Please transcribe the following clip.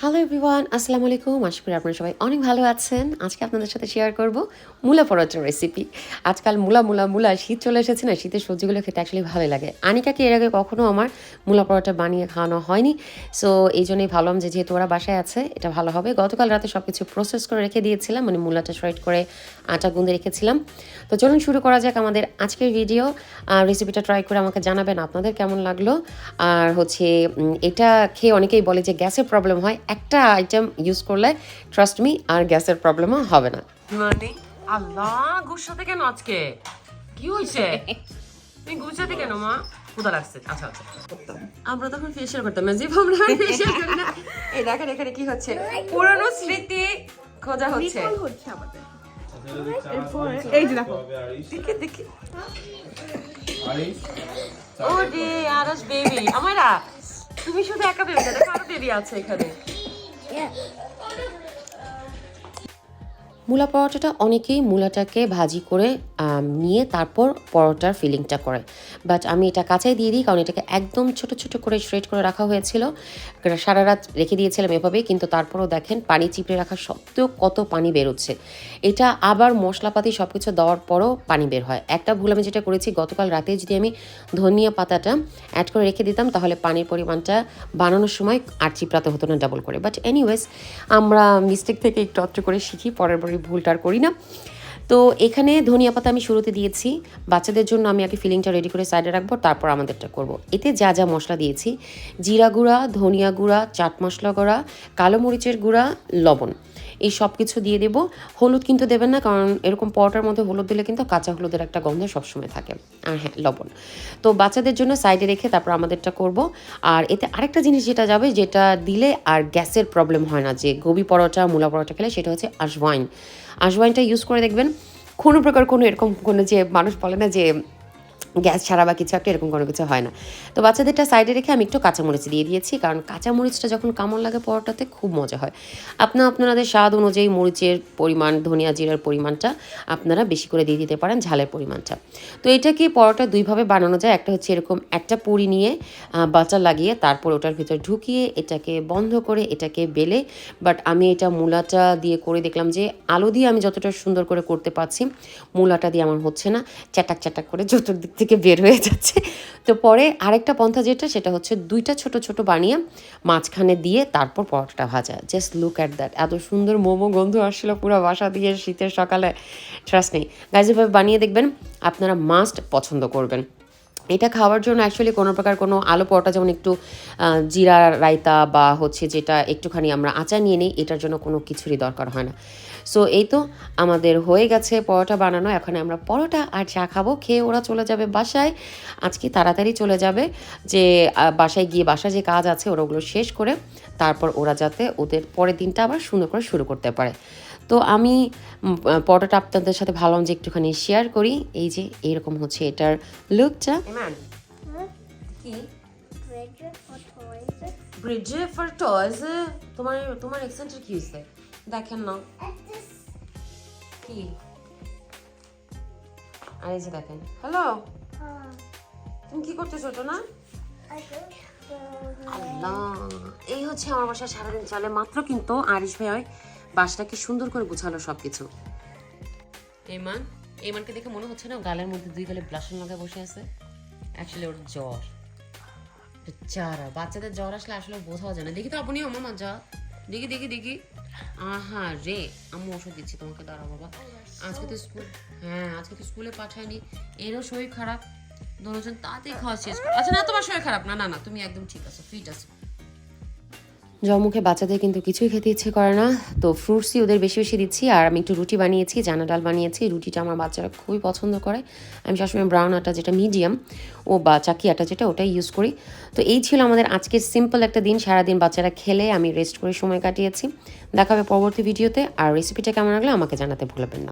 Hello everyone আসসালামু আলাইকুম আশা করি আপনারা সবাই অনেক ভালো আছেন। আজকে আপনাদের সাথে শেয়ার করব মূলা পরোটার রেসিপি আজকাল মূলা মূলা মূলা শীত চলে এসেছে না, শীতের সবজিগুলো খেতে অ্যাকচুয়ালি ভালো লাগে। আনিকাকে এর আগে কখনো আমার মূলা পরোটা বানিয়ে খাওয়ানো হয়নি? সো এই জন্যই ভাবলাম যে যেহেতু ওরা বাসায় আছে, এটা ভালো হবে। গতকাল রাতে সব কিছু প্রসেস করে রেখে দিয়েছিলাম মানে মূলাটা শ্রেড করে আটা গুঁদে রেখেছিলাম। তো চলুন শুরু করা যাক আমাদের আজকের ভিডিও রেসিপিটা ট্রাই করে আমাকে জানাবেন আপনাদের কেমন লাগল। আর হচ্ছে এটা খেয়ে অনেকেই বলে যে গ্যাসের প্রবলেম হয়। একটা আইটেম ইউজ করলে ট্রাস্ট মি আর গ্যাসের প্রবলেমও হবে না। মানে? আল্লাহ গুসাতে কেন আজকে? কি হয়েছে তুমি গুসাতে কেন মা? লাগছে। আচ্ছা আচ্ছা। আমরা তখন ফেশিয়াল করতাম না? যে আমরা ফেশিয়াল করি না এই দেখেন এখানে কি হচ্ছে? পুরনো স্মৃতি খোঁজা হচ্ছে। হচ্ছে আমাদের। এই যে দেখো। দেখে দেখে। ও রে আরস বেবি আমারা তুমি শুধু একা বেবি না দেখো আরও বেবি আছে এখানে। Yeah. মূলা পরোটাটা, অনেকেই মূলাটাকে ভাজি করে নিয়ে তারপর পরোটার ফিলিংটা করে। বাট আমি এটা কাঁচাই দিয়ে দিই, কারণ এটাকে একদম ছোট ছোট করে শ্রেড করে রাখা হয়েছিল। সারা রাত রেখে দিয়েছিলাম এভাবেই, কিন্তু তারপরও দেখেন পানি চিপড়ে রাখা সত্ত্বেও কত পানি বেরোচ্ছে এটা আবার মশলাপাতি সব কিছু দেওয়ার পরও পানি বের হয়। একটা ভুল আমি যেটা করেছি, গতকাল রাতে যদি আমি ধনিয়া পাতাটা অ্যাড করে রেখে দিতাম, তাহলে পানির পরিমাণটা বানানোর সময় আর চিপড়াতে হতো না ডাবল করে। বাট এনিওয়েজ আমরা মিস্টেক থেকে একটু অত্র করে শিখি, পরের পরে ভুলটা আর করি না। তো এখানে ধনিয়া পাতা আমি শুরুতে দিয়েছি। বাচ্চাদের জন্য আমি আগে ফিলিংটা রেডি করে সাইডে রাখব, তারপর আমাদেরটা করব। এতে যা যা মশলা দিয়েছি, জিরা গুঁড়া, ধনিয়া গুঁড়া, চাট মশলা গুঁড়া, কালো মরিচের গুঁড়া, লবণ। এই সব কিছু দিয়ে দেবো। হলুদ কিন্তু দেবেন না, কারণ এরকম পরোটার মধ্যে হলুদ দিলে কিন্তু কাঁচা হলুদের একটা গন্ধ সবসময় থাকে। আর হ্যাঁ লবণ। তো বাচ্চাদের জন্য সাইডে রেখে তারপর আমাদেরটা করব। আর এতে আরেকটা জিনিস যেটা যাবে, যেটা দিলে আর গ্যাসের প্রবলেম হয় না। যে গোবি পরোটা, মূলা পরোটা খেলে সেটা হচ্ছে আজওয়াইন। আজওয়াইনটা ইউজ করে দেখবেন। কোনো প্রকার কোনো এরকম কোনো যে মানুষ বলে না যে গ্যাস ছাড়া বা কিছু একটা এরকম কোনো কিছু হয় না। তো বাচ্চাদেরটা সাইডে রেখে আমি একটু কাঁচামরিচ দিয়ে দিয়েছি, কারণ কাঁচামরিচটা যখন কামড় লাগে পরোটাতে খুব মজা হয়। আপনার আপনাদের স্বাদ অনুযায়ী মরিচের পরিমাণ, ধনিয়া জিরার পরিমাণটা আপনারা বেশি করে দিয়ে দিতে পারেন ঝালের পরিমাণটা। তো এটাকে পরোটা দুইভাবে বানানো যায়, একটা হচ্ছে এরকম একটা পুরি নিয়ে বাটার লাগিয়ে তারপর ওটার ভিতর ঢুকিয়ে এটাকে বন্ধ করে এটাকে বেলে বাট আমি এটা মূলাটা দিয়ে করে দেখলাম যে আলু দিয়ে আমি যতটা সুন্দর করে করতে পারছি, মূলাটা দিয়ে আমার হচ্ছে না, চ্যাটাক চ্যাটাক করে চতুর্দিক থেকে বের হয়ে যাচ্ছে। তো পরে আরেকটা পন্থা যেটা, সেটা হচ্ছে দুইটা ছোট ছোট বানিয়ে মাঝখানে দিয়ে তারপর পরোটাটা ভাজা। জাস্ট লুক অ্যাট দ্যাট এত সুন্দর মোমো গন্ধ আসছিল পুরো বাসা দিয়ে শীতের সকালে। ট্রাস্ট নেই গাইজ বানিয়ে দেখবেন, আপনারা মাস্ট পছন্দ করবেন। এটা খাওয়ার জন্য অ্যাকচুয়ালি কোনো প্রকার কোনো আলু পরোটা যেমন একটু জিরা, রায়তা বা হচ্ছে যেটা একটুখানি আমরা আচার নিয়ে নিই, এটার জন্য কোনো কিছুরই দরকার হয় না। সো এই তো আমাদের হয়ে গেছে পরোটা বানানো। এখন আমরা পরোটা আর চা খাব, খেয়ে ওরা চলে যাবে বাসায়। আজকে তাড়াতাড়ি চলে যাবে যে বাসায় গিয়ে বাসায় যে কাজ আছে ওরা ওগুলো শেষ করে তারপর ওরা যাতে ওদের পরের দিনটা আবার সুন্দর করে শুরু করতে পারে। তো আমি উম, পরোটাটা আপনাদের সাথে ভাবলাম যে একটুখানি শেয়ার করি এই যে এইরকম হচ্ছে এটার লুকটা. ব্রিজে ফর টয়স তোমার তোমার এক্সেন্টের কি হয়েছে? দেখেন না। কি? আর এই যে দেখেন। হ্যালো তুমি কি করতেছো তো না? আল্লাহ। এই হচ্ছে আমার বাসা সারাদিন চলে মাত্র কিন্তু আরিশ ভাই হয় বাসটাকে সুন্দর করে গুছালো সব কিছু এমান, এমানকে দেখে মনে হচ্ছে না গালের মধ্যে দুই গালে ব্লাশন লাগা বসে আছে। অ্যাকচুয়ালি ওর জ্বর। চারা, বাচ্চাদের জ্বর আসলে আসলে বোঝাও যায় না। দেখি তো আপনি আমার যা। দেখি দেখি দেখি। আহা রে আমি ওষুধ দিচ্ছি তোমাকে দাঁড়া বাবা। আজকে তো স্কুল হ্যাঁ আজকে তো স্কুলে পাঠায়নি। এরও শরীর খারাপ। দুজন তাতেই খাওয়া শেষ। আচ্ছা না, তোমার শরীর খারাপ। না না না, তুমি একদম ঠিক আছো, ফিট আছো। জমুখে বাচ্চাদের কিন্তু কিছুই খেতে ইচ্ছে করে না। তো ফ্রুটসই ওদের বেশি বেশি দিচ্ছি, আর আমি একটু রুটি বানিয়েছি জানা ডাল বানিয়েছি। রুটিটা আমার বাচ্চারা খুবই পছন্দ করে। আমি সবসময় ব্রাউন আটা যেটা মিডিয়াম ও বা চাকি আটা যেটা, ওটাই ইউজ করি। তো এই ছিল আমাদের আজকের সিম্পল একটা দিন। সারাদিন বাচ্চারা খেলে, আমি রেস্ট করে সময় কাটিয়েছি। দেখাবে পরবর্তী ভিডিওতে আর রেসিপিটা কেমন লাগলে আমাকে জানাতে ভুলবেন না।